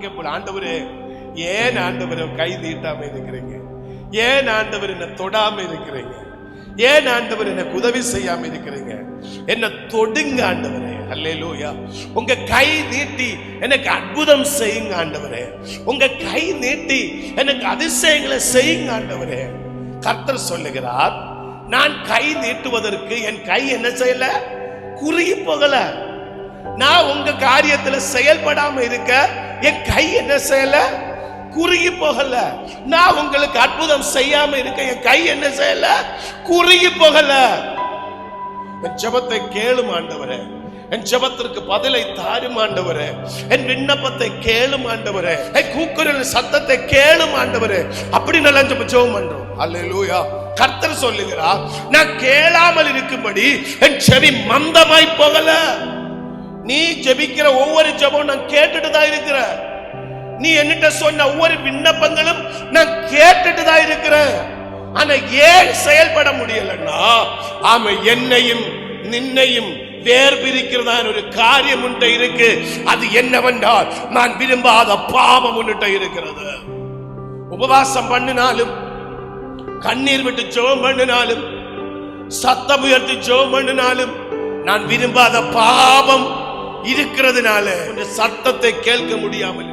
கேட்போம் ஆண்டவரே ஏன் ஆண்டவர் கை நீட்டாம இருக்கிறீங்க? ஏன் ஆண்டவர் என்ன தொடாம இருக்கிறீங்க? ஏன் ஆண்டவர் எனக்கு உதவி செய்யாம இருக்கிறீங்க? என்ன தொடுங்க ஆண்டவரே. அல்லேலூயா. உங்க கை நீட்டி எனக்கு அற்புதம் செய்யுங்க ஆண்டவரே. உங்க கை நீட்டி எனக்கு அதிசயங்களை செய்யுங்க ஆண்டவரே. கர்த்தர் சொல்லுகிறார் நான் கை நீட்டுவதற்கு என் கை என்ன செய்யல? குறுகி போகல. நான் உங்க காரியத்துல செயல்படாம இருக்க என் கை என்ன செய்யல? குறுகி போகல. நான் உங்களுக்கு அற்புதம் செய்யாம இருக்க என் கை என்ன செய்யல? குறுகி போகல. என் ஜெபத்தை கேளும் ஆண்டவரே. என் ஜபத்திற்கு பதிலை தாரும் ஆண்டவரே. என் விண்ணப்பத்தை கேளும் ஆண்டவரே. என் கூக்குரல் சத்தத்தை கேளும் ஆண்டவரே. அப்படி நல்லா ஜபம் பண்றோம். அல்லேலூயா கர்த்தர் சொல்லுகிறார் நான் கேளாமல் இருக்கும்படி என் செவி மந்தமாய் போகல. நீ ஜெபிக்கிற ஒவ்வொரு ஜெபம் நான் கேட்டுட்டு தான் இருக்கிறேன். நீ என்னிட்ட சொன்ன ஒவ்வொரு விண்ணப்பங்களும் நான் கேட்டுட்டு தான் இருக்கிறேன். ஆனா ஏன் செயல்பட முடியலன்னா ஆமா என்னையும் நின்னையும் வேர் பிரிக்கிறதா ஒரு காரியம் உன்ட்ட இருக்கு. அது என்னவென்றால் நான் விரும்பாத பாவம் உன்னிட்ட இருக்கிறது. உபவாசம் பண்ணினாலும் கண்ணீர் விட்டு ஜோம் பண்ணினாலும் சத்தம் உயர்த்தி ஜோம் பண்ணினாலும் நான் விரும்பாத பாவம் இருக்கிறதுனால உன்னுடைய சத்தத்தை கேட்க முடியாமல்